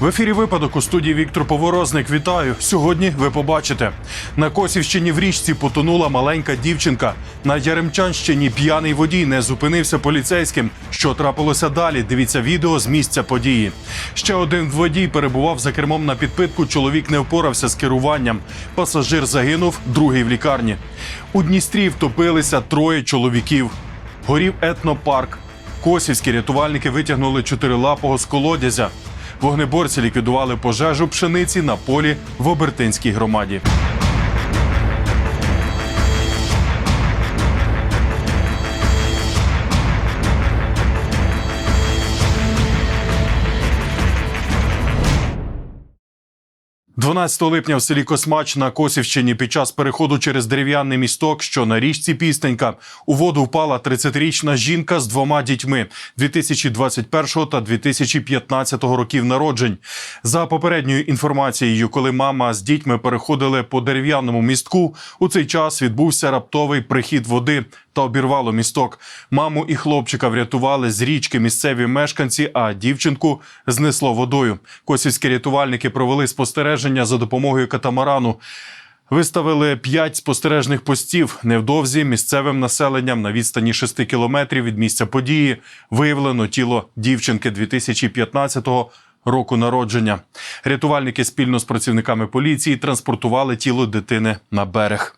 В ефірі випадок у студії Віктор Поворозник. Вітаю. Сьогодні ви побачите на Косівщині в річці потонула маленька дівчинка. На Яремчанщині п'яний водій не зупинився поліцейським. Що трапилося далі? Дивіться відео з місця події. Ще один водій перебував за кермом на підпитку. Чоловік не впорався з керуванням. Пасажир загинув, другий в лікарні. У Дністрі втопилися троє чоловіків. Горів етнопарк. Косівські рятувальники витягнули чотирилапого з колодязя. Вогнеборці ліквідували пожежу пшениці на полі в Обертинській громаді. – 12 липня в селі Космач на Косівщині під час переходу через дерев'яний місток, що на річці Пістенька, у воду впала 30-річна жінка з двома дітьми 2021 та 2015 років народжень. За попередньою інформацією, коли мама з дітьми переходили по дерев'яному містку, у цей час відбувся раптовий прихід води та обірвало місток. Маму і хлопчика врятували з річки місцеві мешканці, а дівчинку знесло водою. Косівські рятувальники провели спостереження за допомогою катамарану. Виставили п'ять спостережних постів. Невдовзі місцевим населенням на відстані 6 кілометрів від місця події виявлено тіло дівчинки 2015 року народження. Рятувальники спільно з працівниками поліції транспортували тіло дитини на берег.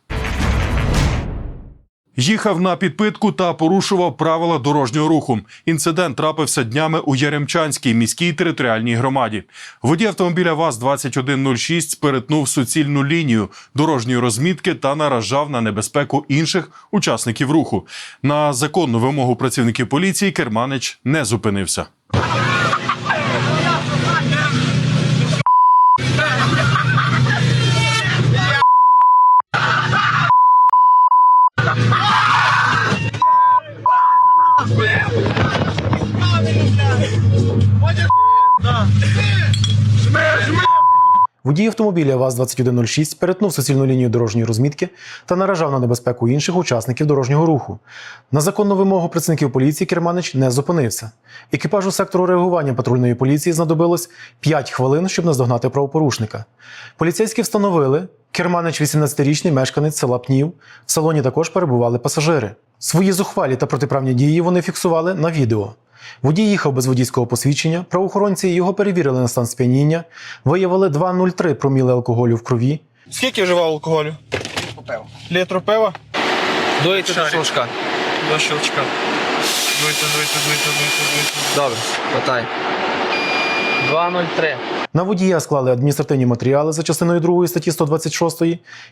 Їхав на підпитку та порушував правила дорожнього руху. Інцидент трапився днями у Яремчанській міській територіальній громаді. Водій автомобіля ВАЗ-2106 перетнув суцільну лінію дорожньої розмітки та наражав на небезпеку інших учасників руху. На законну вимогу працівників поліції керманич не зупинився. Водій автомобіля ВАЗ-2106 перетнув суцільну лінію дорожньої розмітки та наражав на небезпеку інших учасників дорожнього руху. На законну вимогу працівників поліції Керманич не зупинився. Екіпажу сектору реагування патрульної поліції знадобилось 5 хвилин, щоб наздогнати правопорушника. Поліцейські встановили, Керманич 18-річний мешканець села Пнів. В салоні також перебували пасажири. Свої зухвалі та протиправні дії вони фіксували на відео. Водій їхав без водійського посвідчення, правоохоронці його перевірили на стан сп'яніння, виявили 2,03 проміли алкоголю в крові. Скільки вживав алкоголю? Пива. Літру пива? Дуйте до щелчка. До щелчка. Дуйте, дуйте, дуйте, дуйте, дуйте. Добре, хватай. 2.03. На водія склали адміністративні матеріали за частиною 2 статті 126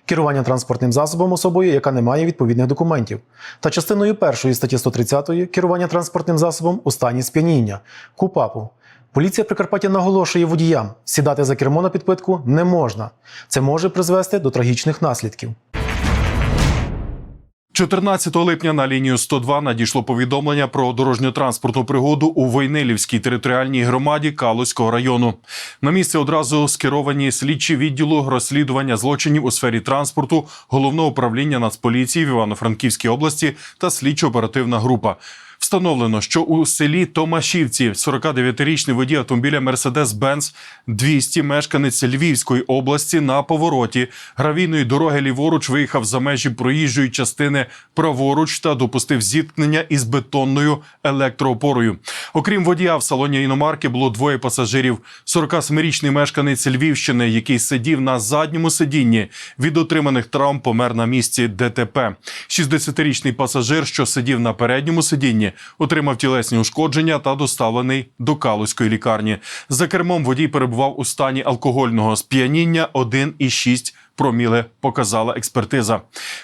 керування транспортним засобом особою, яка не має відповідних документів, та частиною 1 статті 130 керування транспортним засобом у стані сп'яніння КУПАПу. Поліція Прикарпаття наголошує водіям, сідати за кермо на підпитку не можна. Це може призвести до трагічних наслідків. 14 липня на лінію 102 надійшло повідомлення про дорожньо-транспортну пригоду у Войнилівській територіальній громаді Калузького району. На місце одразу скеровані слідчі відділу розслідування злочинів у сфері транспорту, головного управління Нацполіції в Івано-Франківській області та слідчо-оперативна група. Встановлено, що у селі Томашівці 49-річний водій автомобіля Mercedes-Benz 200 мешканець Львівської області на повороті гравійної дороги ліворуч виїхав за межі проїжджої частини праворуч та допустив зіткнення із бетонною електроопорою. Окрім водія, в салоні іномарки було двоє пасажирів. 47-річний мешканець Львівщини, який сидів на задньому сидінні від отриманих травм, помер на місці ДТП. 60-річний пасажир, що сидів на передньому сидінні, отримав тілесні ушкодження та доставлений до Калузької лікарні. За кермом водій перебував у стані алкогольного сп'яніння 1,6 проміле, показала експертиза.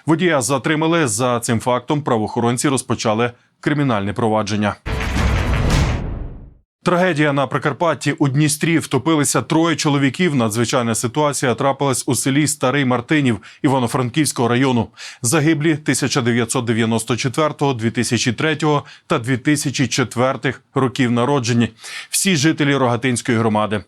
Водія затримали за цим фактом. Правоохоронці розпочали кримінальне провадження. Трагедія на Прикарпатті у Дністрі втопилися троє чоловіків. Надзвичайна ситуація трапилась у селі Старий Мартинів Івано-Франківського району. Загиблі 1994, 2003 та 2004 років народжені. Всі жителі Рогатинської громади.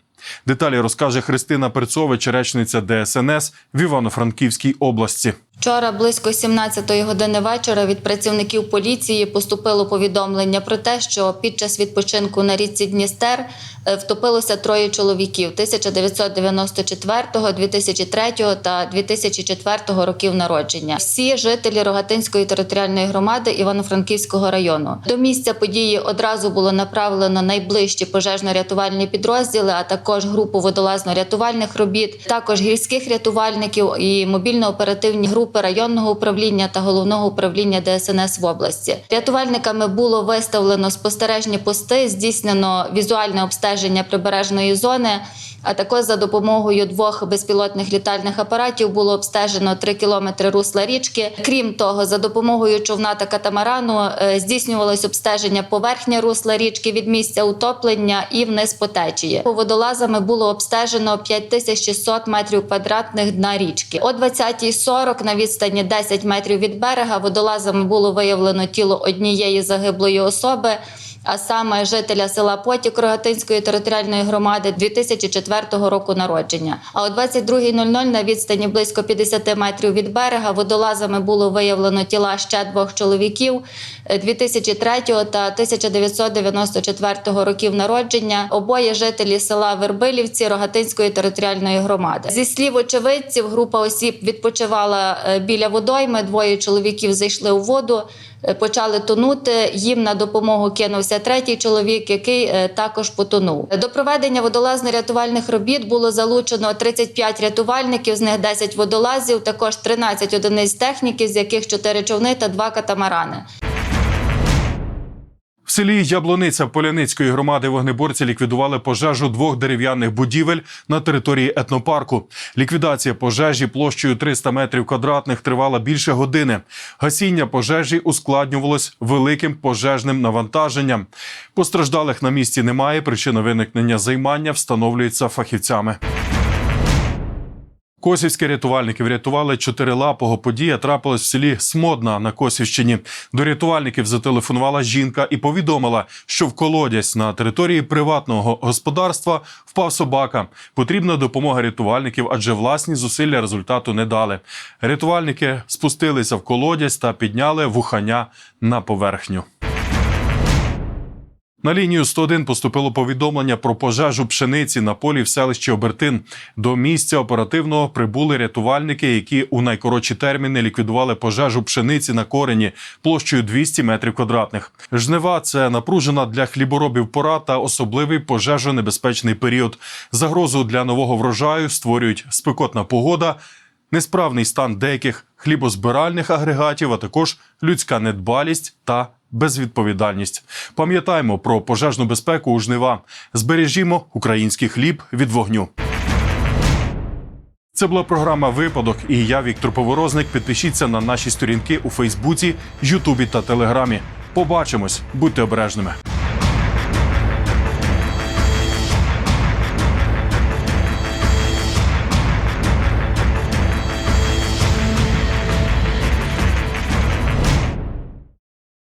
Деталі розкаже Христина Перцович, речниця ДСНС в Івано-Франківській області. Вчора близько 17-ї години вечора від працівників поліції поступило повідомлення про те, що під час відпочинку на річці Дністер е, втопилося троє чоловіків 1994, 2003 та 2004 років народження. Всі жителі Рогатинської територіальної громади Івано-Франківського району. До місця події одразу було направлено найближчі пожежно-рятувальні підрозділи, а також групу водолазно-рятувальних робіт, також гірських рятувальників і мобільно-оперативні групи районного управління та головного управління ДСНС в області. Рятувальниками було виставлено спостережні пости, здійснено візуальне обстеження прибережної зони. А також за допомогою двох безпілотних літальних апаратів було обстежено 3 кілометри русла річки. Крім того, за допомогою човна та катамарану е, здійснювалось обстеження поверхня русла річки від місця утоплення і вниз по течії. Водолазами було обстежено 5600 метрів квадратних дна річки. О 20.40 на відстані 10 метрів від берега водолазами було виявлено тіло однієї загиблої особи а саме жителя села Потік Рогатинської територіальної громади 2004 року народження. А о 22.00 на відстані близько 50 метрів від берега водолазами було виявлено тіла ще двох чоловіків е, 2003 та 1994 років народження. Обоє жителі села Вербилівці Рогатинської територіальної громади. Зі слів очевидців, група осіб відпочивала е, біля водойми. Двоє чоловіків зайшли у воду почали тонути. Їм на допомогу кинувся третій чоловік, який е, також потонув. До проведення водолазно-рятувальних робіт було залучено 35 рятувальників, з них 10 водолазів, також 13 одиниць техніки, з яких 4 човни та 2 катамарани. Селі Яблониця Поляницької громади вогнеборці ліквідували пожежу двох дерев'яних будівель на території етнопарку. Ліквідація пожежі площею 300 метрів квадратних тривала більше години. Гасіння пожежі ускладнювалось великим пожежним навантаженням. Постраждалих на місці немає. Причина виникнення займання встановлюється фахівцями. Косівські рятувальники врятували чотирилапого. Подія трапилась в селі Смодна на Косівщині. До рятувальників зателефонувала жінка і повідомила, що в колодязь на території приватного господарства впав собака. Потрібна допомога рятувальників, адже власні зусилля результату не дали. Рятувальники спустилися в колодязь та підняли вухання на поверхню. На лінію 101 поступило повідомлення про пожежу пшениці на полі в селищі Обертин. До місця оперативно прибули рятувальники, які у найкоротші терміни ліквідували пожежу пшениці на корені площею 200 метрів квадратних. Жнива це напружена для хліборобів пора та особливий пожежонебезпечний період. Загрозу для нового врожаю створюють спекотна погода. Несправний стан деяких хлібозбиральних агрегатів, а також людська недбалість та безвідповідальність. Пам'ятаємо про пожежну безпеку у жнива. Збережімо український хліб від вогню. Це була програма Випадок. І я, Віктор Поворозник. Підпишіться на наші сторінки у Фейсбуці, Ютубі та Телеграмі. Побачимось, будьте обережними.